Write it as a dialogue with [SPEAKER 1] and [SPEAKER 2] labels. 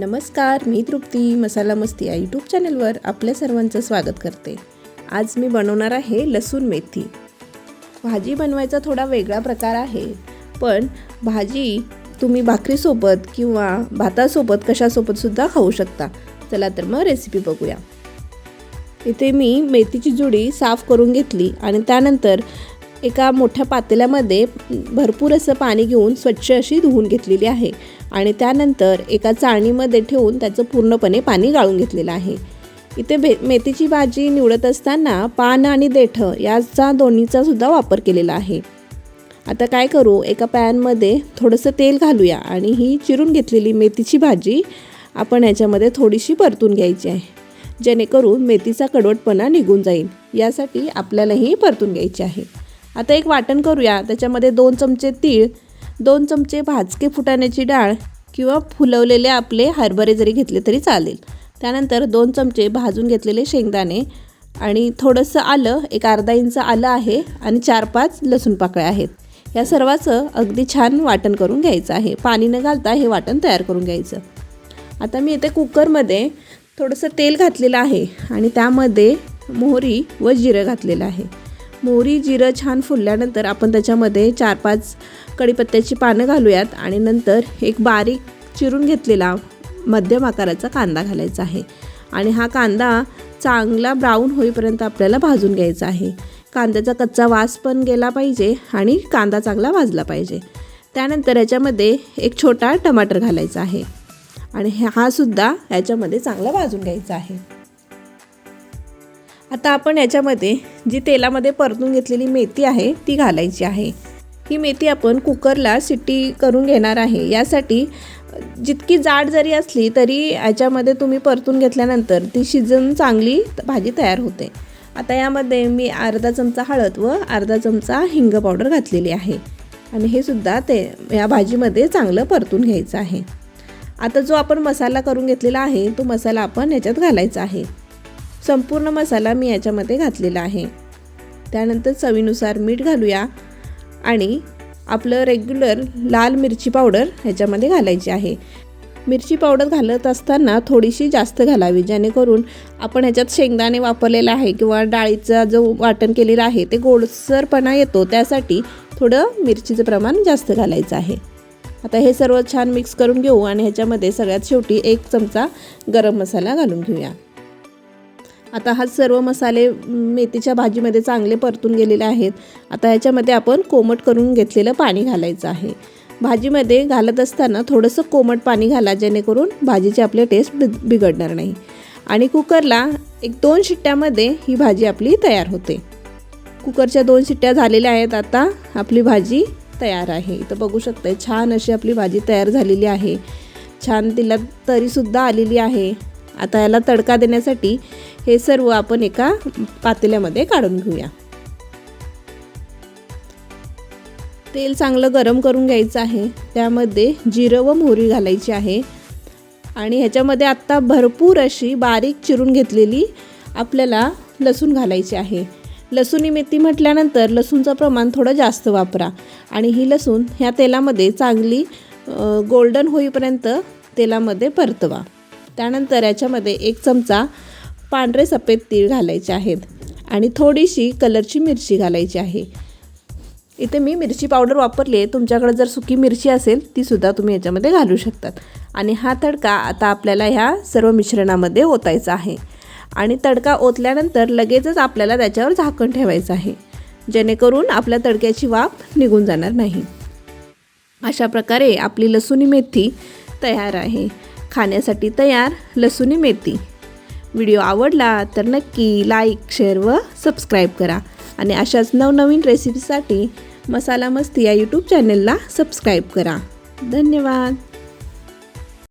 [SPEAKER 1] नमस्कार मी तृप्ती मसाला मस्ती या यूट्यूब चॅनलवर आपल्या सर्वांचं स्वागत करते. आज मी बनवणार आहे लसूण मेथी. भाजी बनवायचा थोडा वेगळा प्रकार आहे पण भाजी तुम्ही भाकरीसोबत किंवा भातासोबत कशासोबतसुद्धा खाऊ शकता. चला तर मग रेसिपी बघूया. इथे मी मेथीची जुडी साफ करून घेतली आणि त्यानंतर एका मोठ्या पातेल्यामध्ये भरपूर असं पाणी घेऊन स्वच्छ अशी धुवून घेतलेली आहे. आणि त्यानंतर एका चाळणीमध्ये ठेवून त्याचं पूर्णपणे पाणी गाळून घेतलेलं आहे. इथे भे मेथीची भाजी निवडत असताना पान आणि देठं याचा दोन्हीचा सुद्धा वापर केलेला आहे. आता काय करू? एका पॅनमध्ये थोडंसं तेल घालूया आणि ही चिरून घेतलेली मेथीची भाजी आपण याच्यामध्ये थोडीशी परतून घ्यायची आहे. जेणेकरून मेथीचा कडवटपणा निघून जाईल. यासाठी आपल्यालाही परतून घ्यायची आहे. आता एक वाटण करूया. त्याच्यामध्ये दोन चमचे तीळ दोन चमचे भाजके फुटाण्याची डाळ किंवा फुलवलेले आपले हरभरे जरी घेतले तरी चालेल. त्यानंतर दोन चमचे भाजून घेतलेले शेंगदाणे आणि थोडंसं आलं एक अर्धा इंच आलं आहे आणि चार पाच लसूण पाकळ्या आहेत. या सर्वाचं अगदी छान वाटण करून घ्यायचं आहे. पाणी न घालता हे वाटण तयार करून घ्यायचं. आता मी इथे कुकरमध्ये थोडंसं तेल घातलेलं आहे आणि त्यामध्ये मोहरी व जिरं घातलेलं आहे. मोहरी जिरं छान फुलल्यानंतर आपण त्याच्यामध्ये चार पाच कढीपत्त्याची पानं घालूयात आणि नंतर एक बारीक चिरून घेतलेला मध्यम आकाराचा कांदा घालायचा आहे. आणि हा कांदा चांगला ब्राऊन होईपर्यंत आपल्याला भाजून घ्यायचा आहे. कांद्याचा कच्चा वास पण गेला पाहिजे आणि कांदा चांगला भाजला पाहिजे. त्यानंतर याच्यामध्ये एक छोटा टमाटर घालायचा आहे. आणि हा सुद्धा याच्यामध्ये चांगला भाजून घ्यायचा आहे. आता आपण याच्यामध्ये जी तेलामध्ये परतून घेतलेली मेथी आहे ती घालायची आहे. ही मेथी आपण कुकरला सिट्टी करून घेणार आहे. यासाठी जितकी जाड जरी असली तरी याच्यामध्ये तुम्ही परतून घेतल्यानंतर ती शिजून चांगली भाजी तयार होते. आता यामध्ये मी अर्धा चमचा हळद व अर्धा चमचा हिंग पावडर घातलेली आहे. आणि हे सुद्धा ते या भाजीमध्ये चांगलं परतून घ्यायचं आहे. आता जो आपण मसाला करून घेतलेला आहे तो मसाला आपण याच्यात घालायचा आहे. संपूर्ण मसाला मी याच्यामध्ये घातलेला आहे. त्यानंतर चवीनुसार मीठ घालूया आणि आपलं रेग्युलर लाल मिरची पावडर ह्याच्यामध्ये घालायची आहे. मिरची पावडर घालत असताना थोडीशी जास्त घालावी जेणेकरून आपण ह्याच्यात शेंगदाणे वापरलेला आहे किंवा डाळीचा जो वाटण केलेला आहे ते गोडसरपणा येतो त्यासाठी थोडं मिरचीचं प्रमाण जास्त घालायचं आहे. आता हे सर्व छान मिक्स करून घेऊ आणि ह्याच्यामध्ये सगळ्यात शेवटी एक चमचा गरम मसाला घालून घेऊया. आता हा सर्व मसाले मेथीच्या भाजीमध्ये चांगले परतून गेलेले आहेत. आता ह्याच्यामध्ये आपण कोमट करून घेतलेलं पाणी घालायचं आहे. भाजीमध्ये घालत असताना थोडंसं कोमट पाणी घाला जेणेकरून भाजीची आपली टेस्ट बि बिघडणार नाही. आणि कुकरला एक दोन शिट्ट्यामध्ये ही भाजी आपली तयार होते. कुकरच्या दोन शिट्ट्या झालेल्या आहेत आता आपली भाजी तयार आहे. इथं बघू शकते छान अशी आपली भाजी तयार झालेली आहे. छान तिला तरीसुद्धा आलेली आहे. आता याला तडका देण्यासाठी हे सर्व आपण एका पातेल्यामध्ये काढून घेऊया. तेल चांगलं गरम करून घ्यायचं आहे. त्यामध्ये जिरं व मोहरी घालायची आहे. आणि ह्याच्यामध्ये आत्ता भरपूर अशी बारीक चिरून घेतलेली आपल्याला लसूण घालायची आहे. लसूणी मेथी म्हटल्यानंतर लसूणचं प्रमाण थोडं जास्त वापरा. आणि ही लसूण ह्या तेलामध्ये चांगली गोल्डन होईपर्यंत तेलामध्ये परतवा. त्यानंतर याच्यामध्ये एक चमचा पांढरे सफेद तीळ घालायचे आहेत आणि थोडीशी कलरची मिरची घालायची आहे. इथे मी मिरची पावडर वापरली आहे. तुमच्याकडे जर सुकी मिरची असेल तीसुद्धा तुम्ही याच्यामध्ये घालू शकतात. आणि हा तडका आता आपल्याला ह्या सर्व मिश्रणामध्ये ओतायचा आहे. आणि तडका ओतल्यानंतर लगेचच आपल्याला त्याच्यावर झाकण ठेवायचं आहे. जेणेकरून आपल्या तडक्याची वाफ निघून जाणार नाही. अशा प्रकारे आपली लसूणी मेथी तयार आहे. खाण्यासाठी तयार लसूणी मेथी. व्हिडिओ आवडला तर नक्की लाईक शेअर व सबस्क्राईब करा. आणि अशाच नवनवीन रेसिपीसाठी मसाला मस्ती या यूट्यूब चॅनलला सबस्क्राईब करा. धन्यवाद.